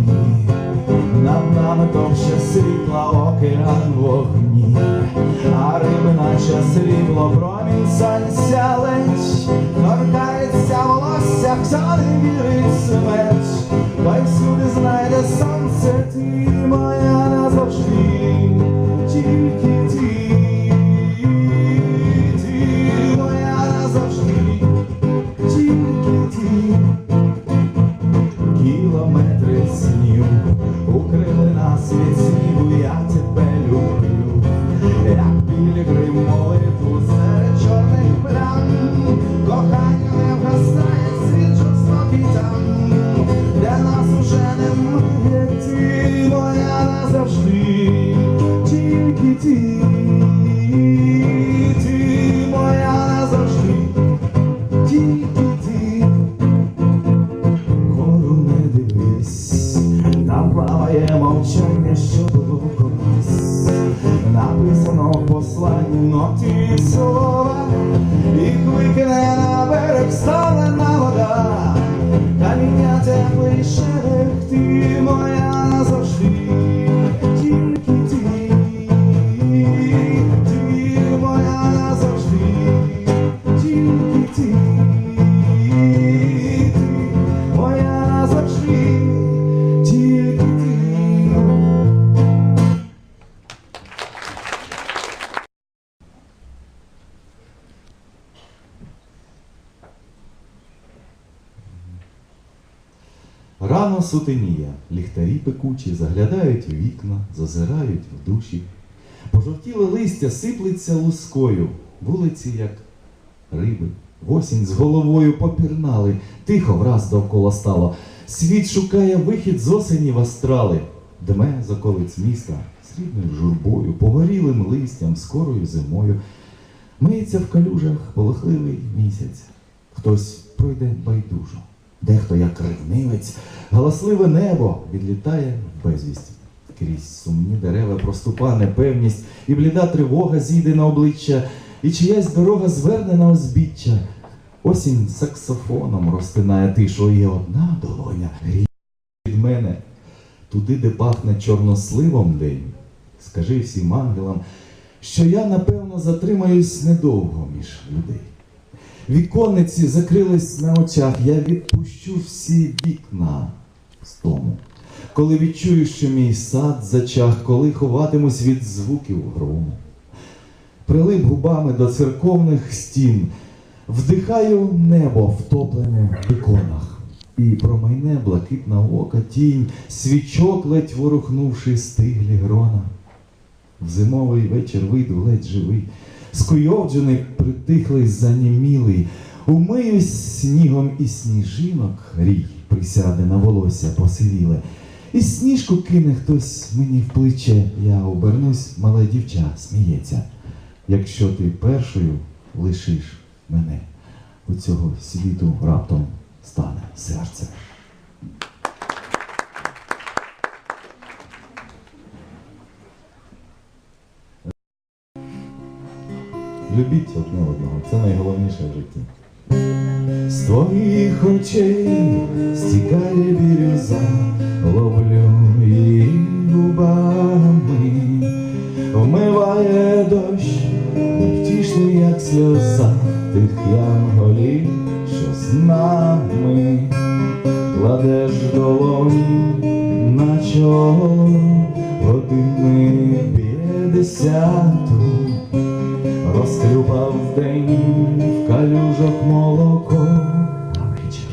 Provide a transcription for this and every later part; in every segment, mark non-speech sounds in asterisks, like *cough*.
вікні, над нами товще світла океан вогні, а риби наче срібло промінь сонця ледь, торкається волосся, хто не вірить мовчання, що було колись. Написано в посланні ноті слова, їх викине на берег сталена вода. Каміння теплий шерех, ти моя Рано сутеніє, ліхтарі пекучі заглядають у вікна, зазирають в душі. Пожовтіле листя сиплеться лускою, вулиці, як риби. Осінь з головою попірнали, тихо враз довкола стало. Світ шукає вихід з осені в астрали, дме з околиць міста, срібною журбою, погорілим листям, скорою зимою. Миється в калюжах полохливий місяць. Хтось пройде байдужо, дехто, як ревнивець, галасливе небо відлітає в безвість. Крізь сумні дерева проступа непевність, і бліда тривога зійде на обличчя, і чиясь дорога зверне на узбіччя. Осінь саксофоном розтинає тишу, і одна долоня гріє від мене туди, де пахне чорносливом день. Скажи всім ангелам, що я, напевно, затримаюсь недовго між людей. Віконниці закрились на очах, я відпущу всі вікна з тому. Коли відчую, що мій сад зачах, коли ховатимусь від звуків грому. Прилип губами до церковних стін, вдихаю небо втоплене в іконах, і промайне блакитна ока тінь, свічок ледь ворухнувши стиглі грона. В зимовий вечір вийду ледь живий, скуйовджений, притихлий, занімілий, умиюсь снігом і сніжинок рій присяде на волосся посивіле. І сніжку кине хтось мені в плече, я обернусь, мале дівча сміється. Якщо ти першою лишиш мене, у цього світу раптом стане серце. Любіть одне одного, це найголовніше в житті. З твоїх очей стікає бірюза, ловлю її губами, вмиває дощ, невтішний, як сльоза. Тих янголів, що з нами. Кладеш долоні на чоло. Години біля. Розклюпав день в калюжок молоко, а вечір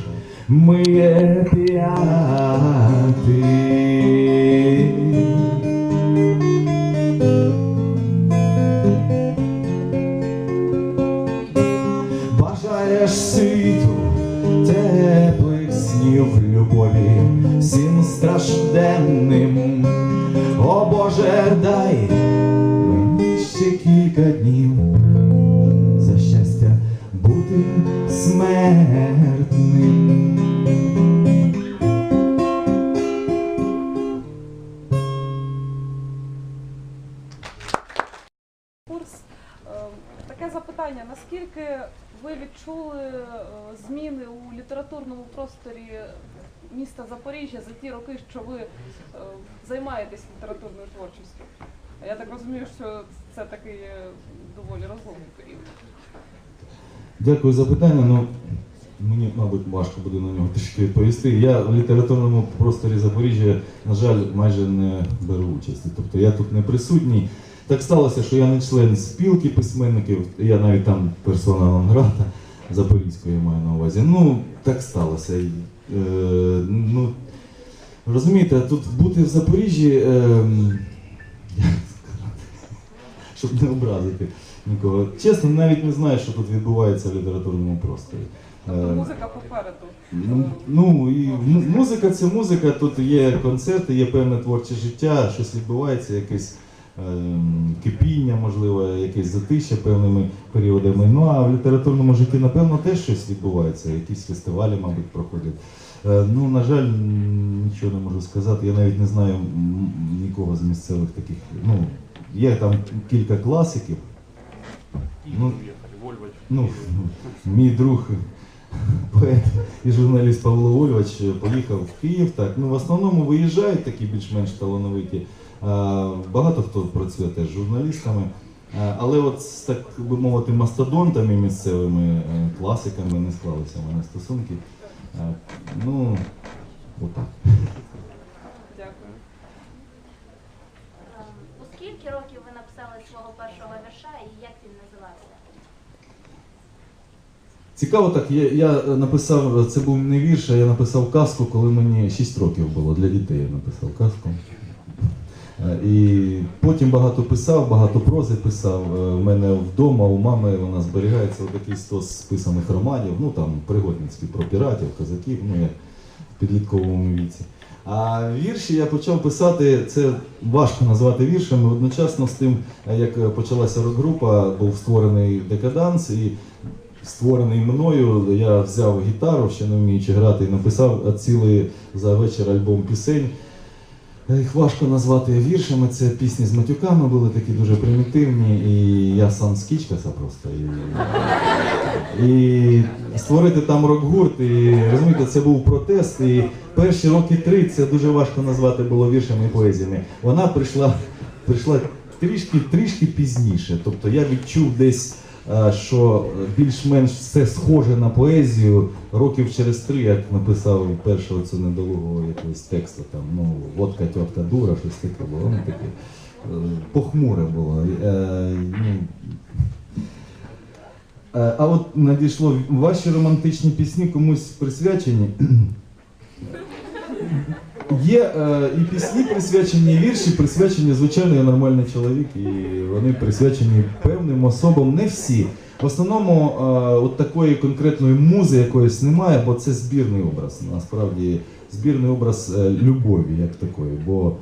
миє п'яти. Бажаєш світу теплих снів любові всім стражденним. О Боже, дай мені ще кілька днів смертним. Курс. Е, Таке запитання: наскільки ви відчули зміни у літературному просторі міста Запоріжжя за ті роки, що ви е, займаєтесь літературною творчістю? Я так розумію, що це такий е, доволі розломний період. Дякую за питання. Ну, мені, мабуть, важко буде на нього трішки відповісти. Я в літературному просторі Запоріжжя, на жаль, майже не беру участі. Тобто я тут не присутній. Так сталося, що я не член спілки письменників, я навіть там персона нон-грата Запорізької маю на увазі. Ну, так сталося. Е, ну, розумієте, тут бути в Запоріжжі, *laughs* е, щоб не образити нікого. Чесно, навіть не знаю, що тут відбувається в літературному просторі. Тобто Е, музика попереду. Ну, Ну і музика це музика, тут є концерти, є певне творче життя, щось відбувається, якесь ем, кипіння, можливо, якесь затища певними періодами. Ну а в літературному житті, напевно, теж щось відбувається, якісь фестивалі, мабуть, проходять. Е, Ну, на жаль, нічого не можу сказати. Я навіть не знаю нікого з місцевих таких. Ну, є там кілька класиків ну, Вольвач. Ну, мій друг, поет і журналіст Павло Вольвач поїхав в Київ. Так. Ну, В основному виїжджають такі більш-менш талановиті. Багато хто працює теж з журналістами. Але от з так би мовити мастодонтами місцевими е, класиками не склалися в мене стосунки. Ну, отак. Дякую. Оскільки років ви на 21 вірша, і як він називався? Цікаво так, я, я написав, це був не вірш, а я написав казку, коли мені 6 років було. Для дітей я написав казку. Е, і потім багато писав, багато прози писав. Е, у мене вдома, у мами вона зберігається такий стос списаних романів, ну там пригодницькі про піратів, козаків, ну я в підлітковому віці. А вірші я почав писати, це важко назвати віршами. Одночасно з тим, як почалася рок-група, був створений декаданс, і створений мною, я взяв гітару, ще не вміючи грати, і написав цілий за вечір альбом пісень. Їх важко назвати віршами, це пісні з матюками були такі дуже примітивні, і я сам з Кічкаса просто. І, і створити там рок-гурт, і розумієте, це був протест. І перші роки три це дуже важко назвати було віршами і поезіями. Вона прийшла, прийшла трішки, трішки пізніше. Тобто я відчув десь, е, що більш-менш все схоже на поезію років через три, як написав першого цю недолугого якогось тексту, там, ну, водка, тітка, дура, щось таке було. Ну, таке. е, Похмуре було. Е, ну, А от надійшло ваші романтичні пісні комусь присвячені. *clears throat* Є е, і пісні присвячені, і вірші присвячені, звичайно, я нормальний чоловік, і вони присвячені певним особам, не всі. В основному е, от такої конкретної музи якоїсь немає, бо це збірний образ. Насправді збірний образ е, любові як такої. Бо